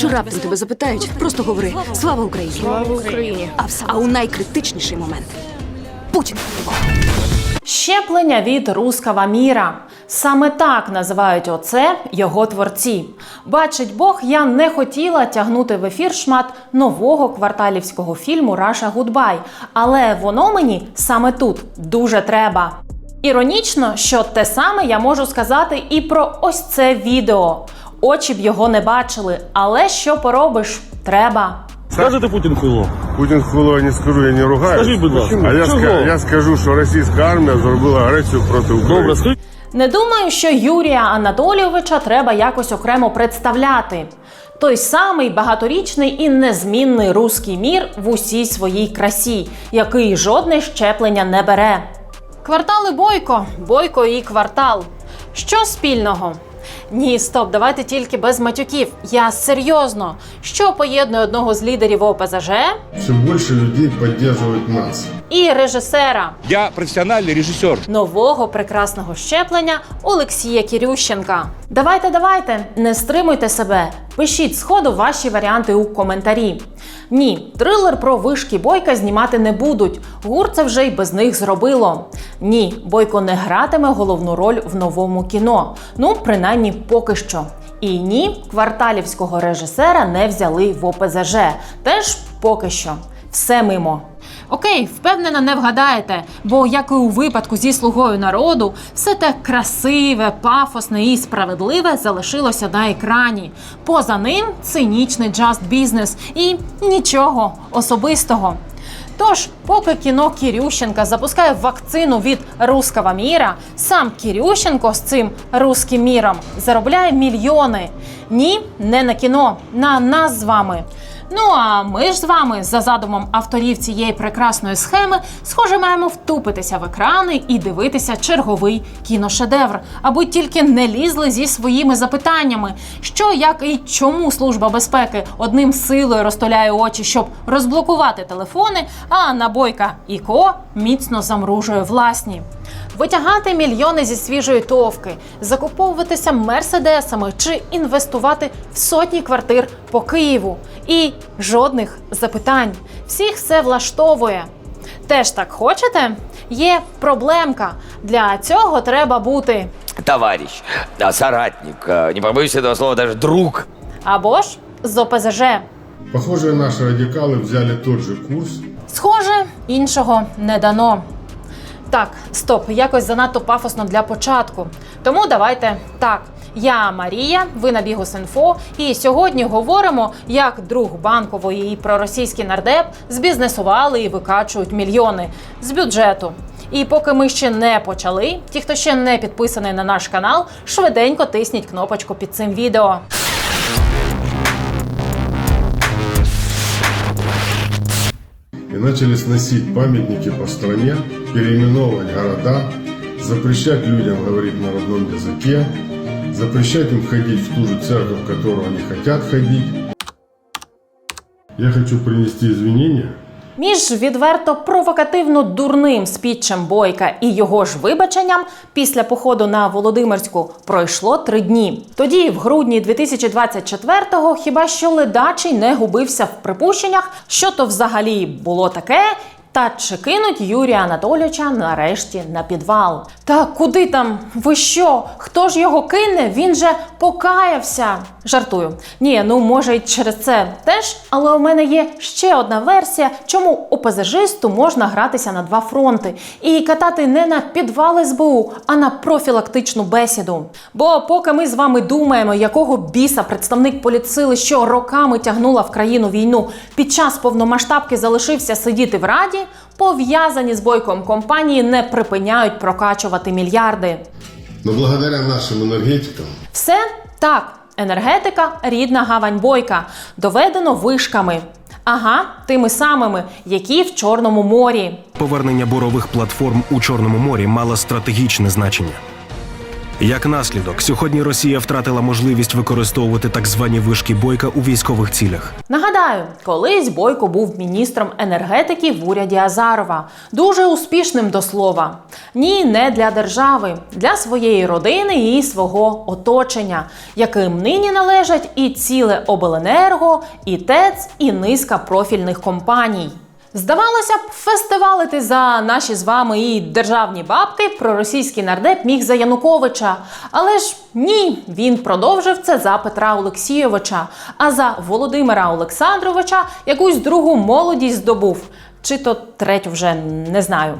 Якщо раптом тебе запитають, просто говори Слава Україні! Слава Україні! А, а у найкритичніший момент Путін. Щеплення від рускава міра. Саме так називають оце його творці. Бачить Бог, я не хотіла тягнути в ефір шмат нового кварталівського фільму Раша Гудбай, але воно мені саме тут дуже треба. Іронічно, що те саме я можу сказати і про ось це відео. Очі б його не бачили, але що поробиш? Треба. Скажете Путін хуйло? Путін хуйло я не скажу, я не ругаю. Скажіть, будь ласка, А я, ска- я скажу, що російська армія зробила агресію проти України. Добре, скажіть. Не думаю, що Юрія Анатолійовича треба якось окремо представляти. Той самий багаторічний і незмінний руський мір в усій своїй красі, який жодне щеплення не бере. Квартали Бойко, Бойко і квартал. Що спільного? Ні, стоп, давайте тільки без матюків. Я серйозно. Що поєднує одного з лідерів ОПЗЖ Все більше людей підтримують нас. і режисера Я профессиональный режиссер. нового прекрасного щеплення Олексія Кірющенка. Давайте, давайте, не стримуйте себе. Пишіть сходу ваші варіанти у коментарі. Ні, трилер про вишки Бойка знімати не будуть. Гур це вже й без них зробило. Ні, Бойко не гратиме головну роль в новому кіно. Ну, принаймні, поки що. І ні, кварталівського режисера не взяли в ОПЗЖ. Теж поки що. Все мимо. Окей, впевнена, не вгадаєте, бо як і у випадку зі слугою народу, все те красиве, пафосне і справедливе залишилося на екрані. Поза ним цинічний джаст бізнес і нічого особистого. Тож, поки кіно Кірющенка запускає вакцину від руского міра, сам Кірющенко з цим руським міром заробляє мільйони. Ні, не на кіно, на нас з вами. Ну а ми ж з вами, за задумом авторів цієї прекрасної схеми, схоже, маємо втупитися в екрани і дивитися черговий кіношедевр, аби тільки не лізли зі своїми запитаннями, що, як і чому служба безпеки одним силою розтуляє очі, щоб розблокувати телефони, а набойка і ко міцно замружує власні. Витягати мільйони зі свіжої товки, закуповуватися мерседесами чи інвестувати в сотні квартир по Києву. І жодних запитань. Всіх все влаштовує. Теж так хочете? Є проблемка. Для цього треба бути товарищ, а, соратник, не побоюсь этого слова, даже друг. або ж з ОПЗЖ. Похоже, наші радикали взяли тот же курс. Схоже, іншого не дано. Так, стоп, якось занадто пафосно для початку. Тому давайте так. Я Марія, ви на Бігус.Інфо, і сьогодні говоримо, як друг банкової і проросійський нардеп збізнесували і викачують мільйони з бюджету. І поки ми ще не почали, ті, хто ще не підписаний на наш канал, швиденько тисніть кнопочку під цим відео. И начали сносить памятники по стране, переименовывать города, запрещать людям говорить на родном языке, запрещать им ходить в ту же церковь, в которую они хотят ходить. Я хочу принести извинения Між відверто провокативно дурним спітчем Бойка і його ж вибаченням після походу на Володимирську пройшло три дні. Тоді, в грудні 2024-го, хіба що ледачий не губився в припущеннях, що то взагалі було таке. Та чи кинуть Юрія Анатолійовича нарешті на підвал? Та куди там? Ви що? Хто ж його кине? Він же покаявся. Жартую. Ні, ну може й через це теж. Але у мене є ще одна версія, чому ОПЗЖисту можна гратися на два фронти і катати не на підвал СБУ, а на профілактичну бесіду. Бо поки ми з вами думаємо, якого біса представник політсили, що роками тягнула в країну війну, під час повномасштабки залишився сидіти в раді, пов'язані з бойком компанії не припиняють прокачувати мільярди. Ну, благодаря нашим енергетикам, Все так, енергетика рідна гавань бойка, доведено вишками. Ага, тими самими, які в Чорному морі. Повернення бурових платформ у Чорному морі мало стратегічне значення. Як наслідок, сьогодні Росія втратила можливість використовувати так звані вишки бойка у військових цілях. Нагадаю, колись Бойко був міністром енергетики в уряді Азарова, дуже успішним до слова. Ні, не для держави, для своєї родини і свого оточення, яким нині належать і ціле обленерго, і ТЕЦ, і низка профільних компаній. Здавалося б, фестивалити за наші з вами і державні бабки проросійський нардеп міг за Януковича. Але ж ні, він продовжив це за Петра Олексійовича, а за Володимира Олександровича якусь другу молодість здобув. Чи то третю вже не знаю.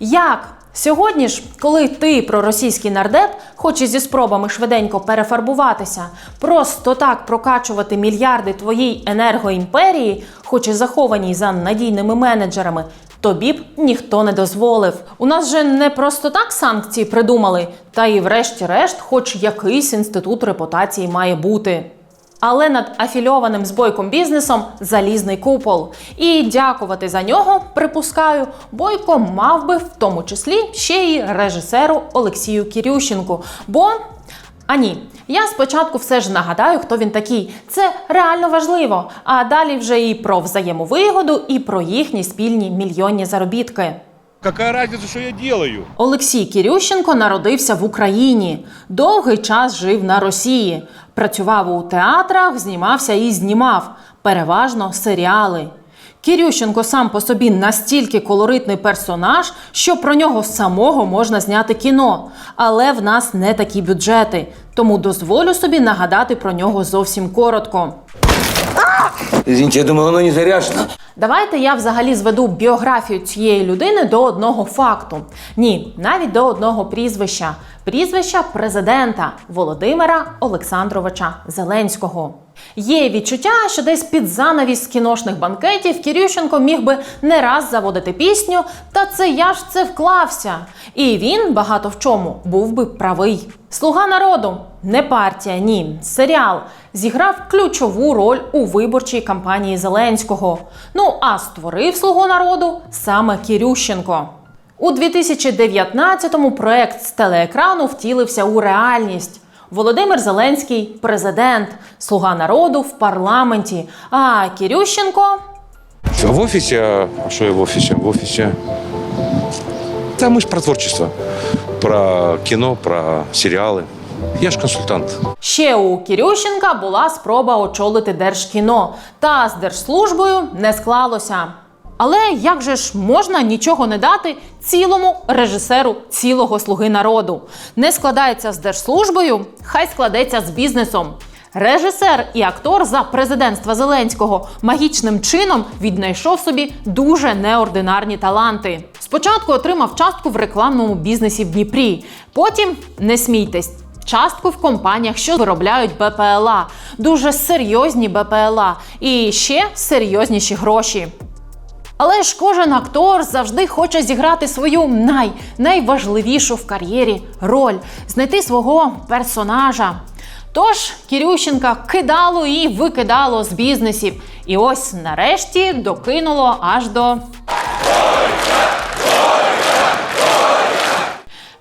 Як? Сьогодні ж, коли ти проросійський нардеп, хочеш зі спробами швиденько перефарбуватися, просто так прокачувати мільярди твоїй енергоімперії, хоч і захованій за надійними менеджерами, тобі б ніхто не дозволив. У нас же не просто так санкції придумали, та і врешті-решт, хоч якийсь інститут репутації має бути. Але над афільованим з бойком бізнесом залізний купол. І дякувати за нього, припускаю, бойко мав би в тому числі ще й режисеру Олексію Кірющенку. Бо а ні, я спочатку все ж нагадаю, хто він такий. Це реально важливо. А далі вже і про взаємовигоду, і про їхні спільні мільйонні заробітки. Какая разница, что я делаю? Олексій Кірющенко народився в Україні. Довгий час жив на Росії. Працював у театрах, знімався і знімав. Переважно серіали. Кірющенко сам по собі настільки колоритний персонаж, що про нього самого можна зняти кіно. Але в нас не такі бюджети. Тому дозволю собі нагадати про нього зовсім коротко. Извините, я думал, оно не заряжено. Давайте я взагалі зведу біографію цієї людини до одного факту. Ні, навіть до одного прізвища. Прізвища президента Володимира Олександровича Зеленського. Є відчуття, що десь під занавіс кіношних банкетів Кірющенко міг би не раз заводити пісню, та це я ж це вклався. І він багато в чому був би правий. Слуга народу не партія, ні, серіал зіграв ключову роль у виборчій кампанії Зеленського. Ну а створив слугу народу саме Кірющенко. У 2019-му проект з телеекрану втілився у реальність. Володимир Зеленський президент, слуга народу в парламенті. А Кірющенко В офисе, а что я в офисе? В офисе. Да, мы же про творчество. Про кино, про сериалы. Я ж консультант. ще у Кірющенка була спроба очолити Держкіно, та з держслужбою не склалося. Але як же ж можна нічого не дати цілому режисеру цілого слуги народу? Не складається з держслужбою, хай складеться з бізнесом. Режисер і актор за президентства Зеленського магічним чином віднайшов собі дуже неординарні таланти. Спочатку отримав частку в рекламному бізнесі в Дніпрі, потім не смійтесь. Частку в компаніях, що виробляють БПЛА, дуже серйозні БПЛА і ще серйозніші гроші. Але ж кожен актор завжди хоче зіграти свою най, найважливішу в кар'єрі роль, знайти свого персонажа. Тож Кірющенка кидало і викидало з бізнесів. І ось нарешті докинуло аж до.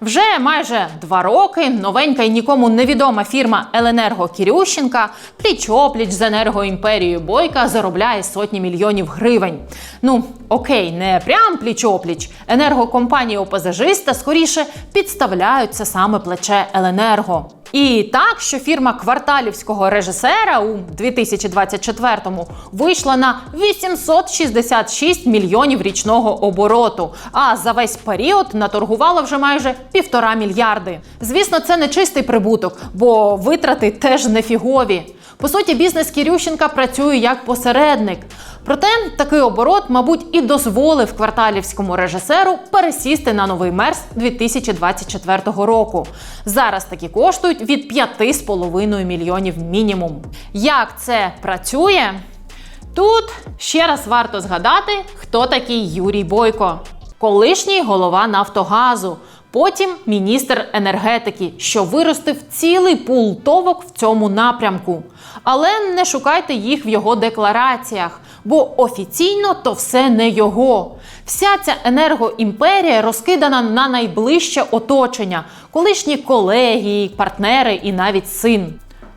Вже майже два роки новенька і нікому невідома фірма Еленерго Кірющенка пліч-опліч з енергоімперією Бойка заробляє сотні мільйонів гривень. Ну окей, не прям пліч-опліч. Енергокомпанії опозажиста скоріше підставляють це саме плече Еленерго. І так, що фірма кварталівського режисера у 2024-му вийшла на 866 мільйонів річного обороту, а за весь період наторгувала вже майже півтора мільярди. Звісно, це не чистий прибуток, бо витрати теж нефігові. По суті, бізнес Кірющенка працює як посередник. Проте такий оборот, мабуть, і дозволив кварталівському режисеру пересісти на новий мерс 2024 року. Зараз такі коштують від 5,5 мільйонів мінімум. Як це працює? Тут ще раз варто згадати, хто такий Юрій Бойко, колишній голова Нафтогазу, потім міністр енергетики, що виростив цілий пул товок в цьому напрямку. Але не шукайте їх в його деклараціях, бо офіційно то все не його. Вся ця енергоімперія розкидана на найближче оточення, колишні колеги, партнери і навіть син.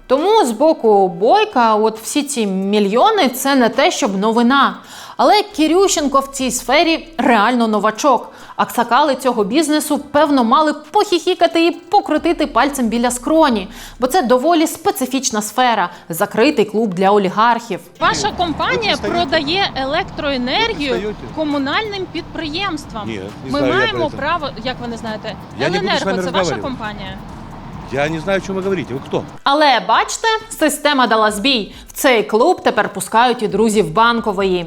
Тому з боку Бойка, от всі ці мільйони це не те, щоб новина. Але Кірющенко в цій сфері реально новачок. Аксакали цього бізнесу, певно, мали похіхікати і покрутити пальцем біля скроні, бо це доволі специфічна сфера, закритий клуб для олігархів. Ваша компанія продає електроенергію комунальним підприємствам. Ні, не Ми знаю я маємо це. право, як ви не знаєте, Я не буду з Еленерго вами це ваша розмовляти. компанія. Я не знаю, о чем вы говорите. Вы кто? Але бачите, система дала збій. В цей клуб тепер пускають і друзів банкової.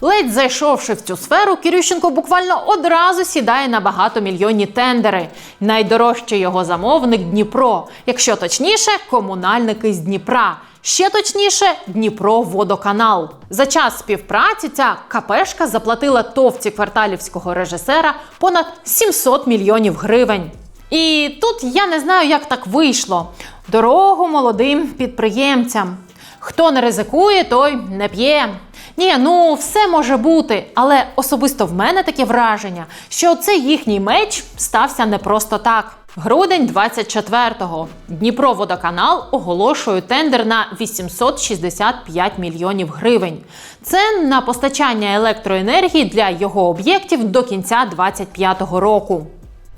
Ледь зайшовши в цю сферу, Кірющенко буквально одразу сідає на багатомільйонні тендери. Найдорожчий його замовник Дніпро. Якщо точніше, комунальники з Дніпра. Ще точніше, Дніпро водоканал. За час співпраці ця КПшка заплатила товці кварталівського режисера понад 700 мільйонів гривень. І тут я не знаю, як так вийшло. Дорогу молодим підприємцям. Хто не ризикує, той не п'є. Ні, ну все може бути, але особисто в мене таке враження, що цей їхній меч стався не просто так. Грудень 24-го Дніпроводоканал оголошує тендер на 865 мільйонів гривень. Це на постачання електроенергії для його об'єктів до кінця 25-го року.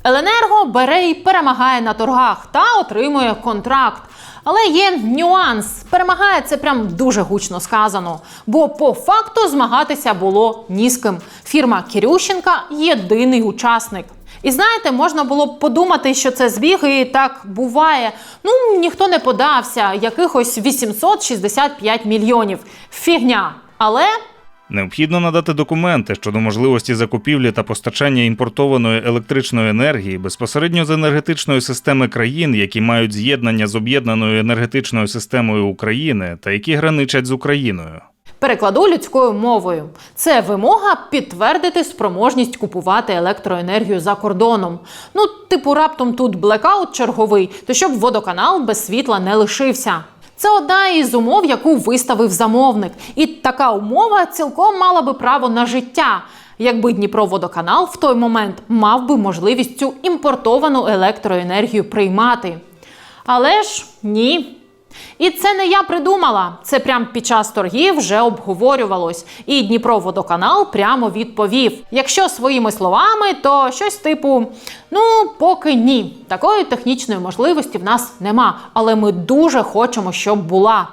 Еленерго бере і перемагає на торгах та отримує контракт. Але є нюанс. Перемагає це прям дуже гучно сказано. Бо по факту змагатися було ні з ким. Фірма Кірющенка єдиний учасник. І знаєте, можна було б подумати, що це збіг, і так буває. Ну ніхто не подався, якихось 865 мільйонів. Фігня. Але Необхідно надати документи щодо можливості закупівлі та постачання імпортованої електричної енергії безпосередньо з енергетичної системи країн, які мають з'єднання з об'єднаною енергетичною системою України та які граничать з Україною. Перекладу людською мовою. Це вимога підтвердити спроможність купувати електроенергію за кордоном. Ну, типу, раптом тут блекаут черговий, то щоб водоканал без світла не лишився. Це одна із умов, яку виставив замовник. І така умова цілком мала би право на життя. Якби Дніпроводоканал в той момент мав би можливість цю імпортовану електроенергію приймати. Але ж ні. І це не я придумала. Це прямо під час торгів вже обговорювалось. І Дніпроводоканал прямо відповів: якщо своїми словами, то щось типу: ну, поки ні. Такої технічної можливості в нас нема, але ми дуже хочемо, щоб була.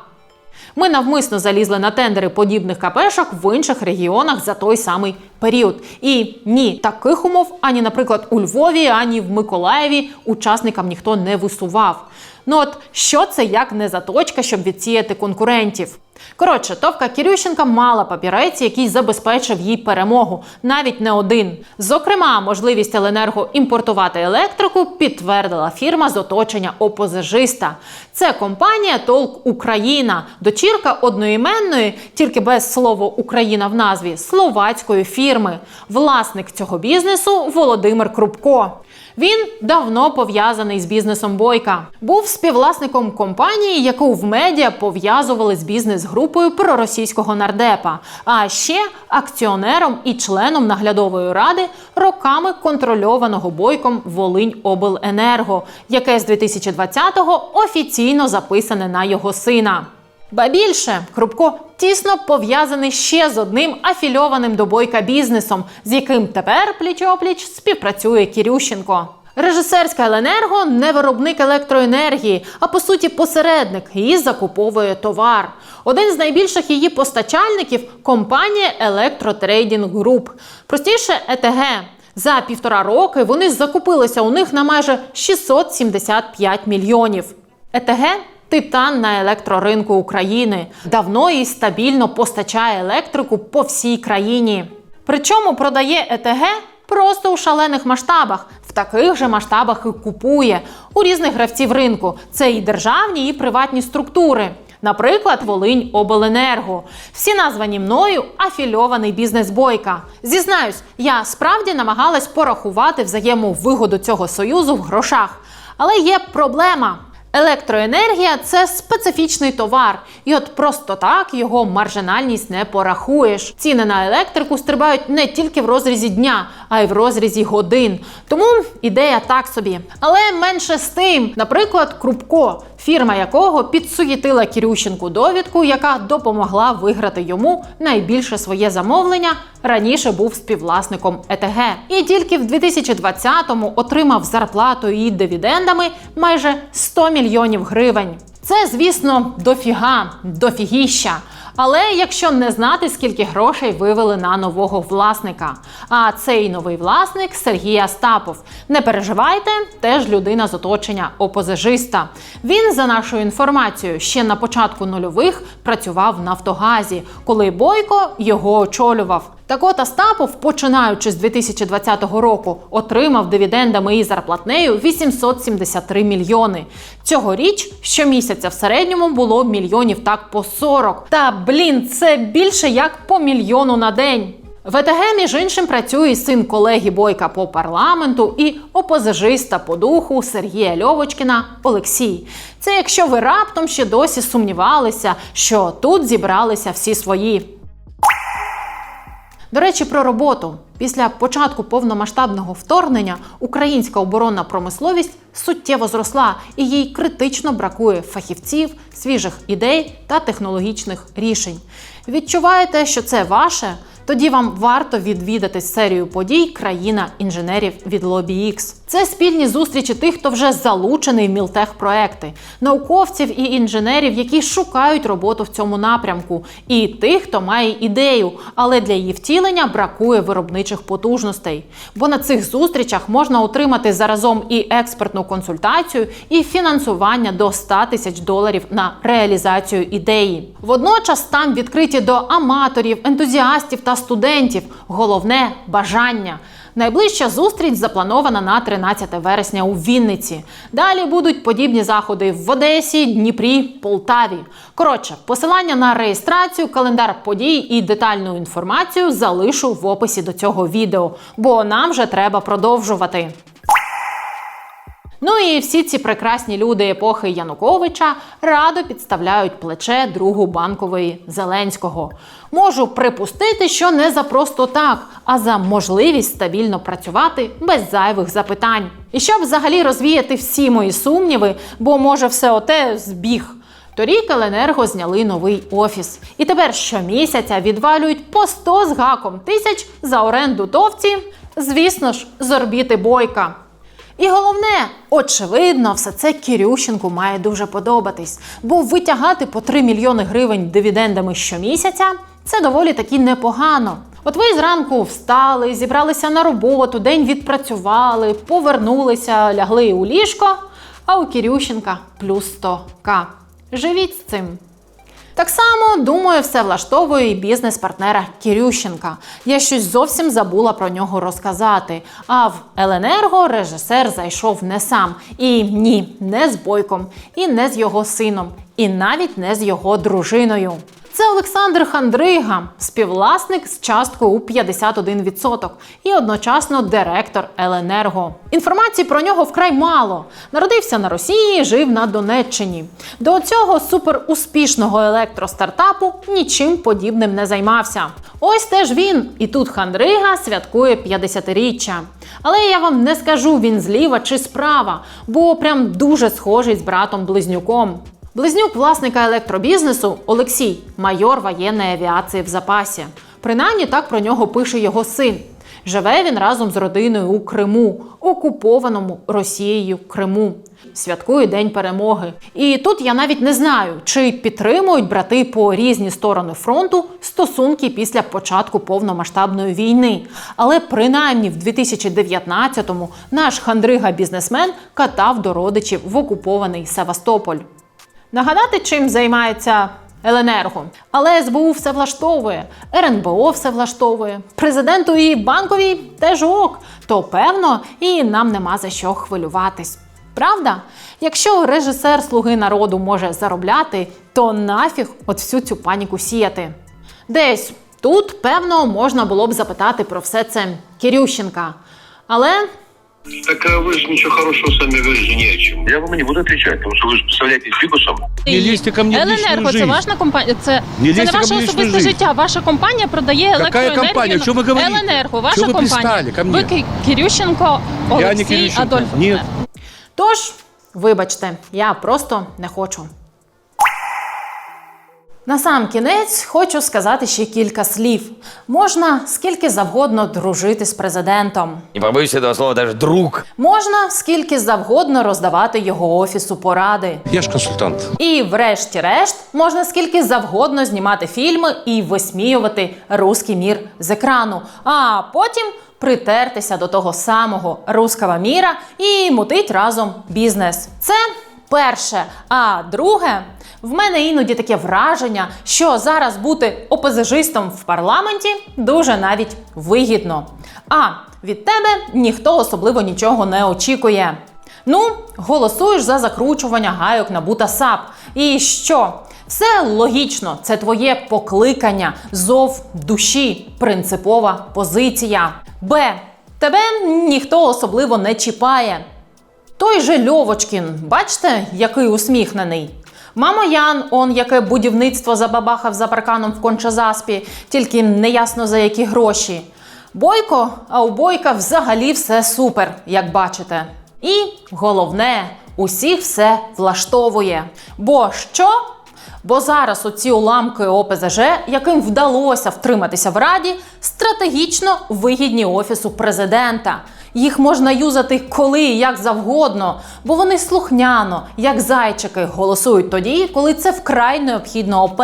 Ми навмисно залізли на тендери подібних КПшок в інших регіонах за той самий період. І ні, таких умов ані, наприклад, у Львові, ані в Миколаєві учасникам ніхто не висував. Ну от що це як не заточка, щоб відсіяти конкурентів? Коротше, Товка Кірющенка мала папірець, який забезпечив їй перемогу, навіть не один. Зокрема, можливість Еленерго імпортувати електрику підтвердила фірма з оточення опозажиста. Це компанія Толк Україна, дочірка одноіменної, тільки без слова Україна в назві словацької фірми. Власник цього бізнесу Володимир Крупко. Він давно пов'язаний з бізнесом Бойка. Був співвласником компанії, яку в медіа пов'язували з бізнес-групою проросійського нардепа, а ще акціонером і членом наглядової ради роками контрольованого бойком Волинь Обленерго, яке з 2020-го офіційно записане на його сина. Ба більше Крупко тісно пов'язаний ще з одним афільованим до бойка бізнесом, з яким тепер пліч-опліч співпрацює Кірющенко. Режисерська Еленерго не виробник електроенергії, а по суті посередник і закуповує товар. Один з найбільших її постачальників компанія Електротрейдінг Груп, простіше ЕТГ. За півтора роки вони закупилися у них на майже 675 мільйонів. ЕТГ титан на електроринку України. Давно і стабільно постачає електрику по всій країні. Причому продає ЕТГ просто у шалених масштабах. В таких же масштабах і купує у різних гравців ринку. Це і державні, і приватні структури. Наприклад, Волинь Обленерго. Всі названі мною афільований бізнес Бойка. Зізнаюсь, я справді намагалась порахувати взаємовигоду цього союзу в грошах. Але є проблема. Електроенергія це специфічний товар, і от просто так його маржинальність не порахуєш. Ціни на електрику стрибають не тільки в розрізі дня, а й в розрізі годин. Тому ідея так собі. Але менше з тим, наприклад, Крупко, фірма якого підсуєтила Кірющенку довідку, яка допомогла виграти йому найбільше своє замовлення. Раніше був співвласником ЕТГ, і тільки в 2020-му отримав зарплату і дивідендами майже 100 мільйонів гривень. Це, звісно, дофіга, дофігіща. Але якщо не знати, скільки грошей вивели на нового власника. А цей новий власник Сергій Остапов. Не переживайте, теж людина з оточення опозижиста. Він, за нашою інформацією, ще на початку нульових працював в Нафтогазі, коли Бойко його очолював. Так от Остапов, починаючи з 2020 року, отримав дивідендами і зарплатнею 873 мільйони. Цьогоріч щомісяця в середньому було мільйонів так по 40. Та блін, це більше як по мільйону на день. В ЕТГ, між іншим, працює син колеги Бойка по парламенту і опозижиста по духу Сергія Льовочкіна Олексій. Це якщо ви раптом ще досі сумнівалися, що тут зібралися всі свої. До речі, про роботу. Після початку повномасштабного вторгнення українська оборонна промисловість суттєво зросла і їй критично бракує фахівців, свіжих ідей та технологічних рішень. Відчуваєте, що це ваше? Тоді вам варто відвідати серію подій Країна інженерів від Lobby X. Це спільні зустрічі тих, хто вже залучений в мілтех-проекти, науковців і інженерів, які шукають роботу в цьому напрямку, і тих, хто має ідею, але для її втілення бракує виробничих потужностей. Бо на цих зустрічах можна отримати заразом і експертну консультацію, і фінансування до 100 тисяч доларів на реалізацію ідеї. Водночас там відкриті до аматорів, ентузіастів та студентів. Головне бажання. Найближча зустріч запланована на 13 вересня у Вінниці. Далі будуть подібні заходи в Одесі, Дніпрі, Полтаві. Коротше, посилання на реєстрацію, календар подій і детальну інформацію залишу в описі до цього відео, бо нам вже треба продовжувати. Ну і всі ці прекрасні люди епохи Януковича радо підставляють плече другу банкової Зеленського. Можу припустити, що не за просто так, а за можливість стабільно працювати без зайвих запитань. І щоб взагалі розвіяти всі мої сумніви, бо може все оте збіг. Торік Еленерго зняли новий офіс. І тепер щомісяця відвалюють по 100 з гаком тисяч за оренду товці, звісно ж, з орбіти бойка. І головне, очевидно, все це Кірющенку має дуже подобатись, бо витягати по 3 мільйони гривень дивідендами щомісяця це доволі таки непогано. От ви зранку встали, зібралися на роботу, день відпрацювали, повернулися, лягли у ліжко, а у Кірющенка плюс 100к. Живіть з цим. Так само, думаю, все влаштовує і бізнес-партнера Кірющенка. Я щось зовсім забула про нього розказати. А в Еленерго режисер зайшов не сам. І ні, не з бойком, і не з його сином, і навіть не з його дружиною. Це Олександр Хандрига, співвласник з часткою у 51% і одночасно директор Еленерго. Інформації про нього вкрай мало. Народився на Росії, жив на Донеччині. До цього суперуспішного електростартапу нічим подібним не займався. Ось теж він, і тут Хандрига святкує 50-річчя. Але я вам не скажу, він зліва чи справа, бо прям дуже схожий з братом-близнюком. Близнюк власника електробізнесу Олексій, майор воєнної авіації в запасі. Принаймні так про нього пише його син. Живе він разом з родиною у Криму, окупованому Росією Криму. Святкує День перемоги. І тут я навіть не знаю, чи підтримують брати по різні сторони фронту стосунки після початку повномасштабної війни. Але принаймні в 2019-му наш хандрига-бізнесмен катав до родичів в окупований Севастополь. Нагадати, чим займається Еленерго. Але СБУ все влаштовує, РНБО все влаштовує, президенту і банковій теж ок. То певно, і нам нема за що хвилюватись. Правда? Якщо режисер Слуги народу може заробляти, то нафіг от всю цю паніку сіяти. Десь тут, певно, можна було б запитати про все це Кірющенка. Але Так а вы же ничего хорошего сами говорите не о чем. Я вам не буду отвечать, потому что вы же представляете фигусом. Не лезьте ко мне в личную Еленерго, це жизнь. ваша компанія. Це, Не це не лізьте ко ваше мені в особисте жизнь. життя. Ваша компанія продає електроенергію. компанія? на- Що ви говорите? Еленерго, ваша Що ви компанія. пристали ко ви мне? Ки- Кирющенко, Я не Олексій Кирющенко. Адольфов. Ні. Тож, вибачте, я просто не хочу. На сам кінець хочу сказати ще кілька слів. Можна скільки завгодно дружити з президентом. Не побоюсь этого слова, даже друг. Можна скільки завгодно роздавати його офісу поради. Я ж консультант. І, врешті-решт, можна скільки завгодно знімати фільми і висміювати руський мір з екрану, а потім притертися до того самого руского міра і мутить разом бізнес. Це перше. А друге, в мене іноді таке враження, що зараз бути опозижистом в парламенті дуже навіть вигідно. А від тебе ніхто особливо нічого не очікує. Ну, голосуєш за закручування гайок на бута САП. І що? Все логічно, це твоє покликання, зов душі, принципова позиція. Б. Тебе ніхто особливо не чіпає. Той же Льовочкін, бачите, який усміхнений. Мама Ян, он яке будівництво забабахав за парканом в Кончазаспі, тільки неясно за які гроші. Бойко, а у Бойка взагалі все супер, як бачите. І головне, усіх все влаштовує. Бо що? Бо зараз оці уламки ОПЗЖ, яким вдалося втриматися в раді, стратегічно вигідні офісу президента. Їх можна юзати коли і як завгодно, бо вони слухняно, як зайчики, голосують тоді, коли це вкрай необхідно ОП.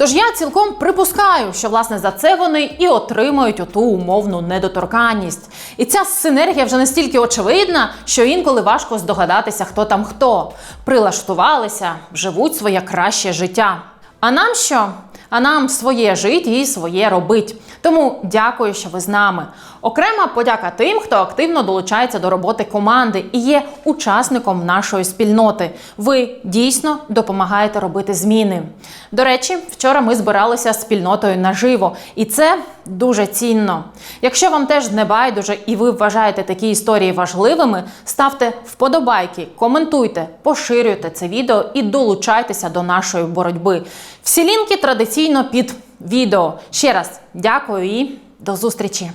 Тож я цілком припускаю, що власне за це вони і отримають оту умовну недоторканність. І ця синергія вже настільки очевидна, що інколи важко здогадатися, хто там хто. Прилаштувалися, живуть своє краще життя. А нам що? А нам своє жить і своє робить. Тому дякую, що ви з нами. Окрема подяка тим, хто активно долучається до роботи команди і є учасником нашої спільноти. Ви дійсно допомагаєте робити зміни. До речі, вчора ми збиралися з спільнотою наживо, і це дуже цінно. Якщо вам теж не байдуже і ви вважаєте такі історії важливими, ставте вподобайки, коментуйте, поширюйте це відео і долучайтеся до нашої боротьби. Всі лінки традиційно під відео. Ще раз дякую і до зустрічі!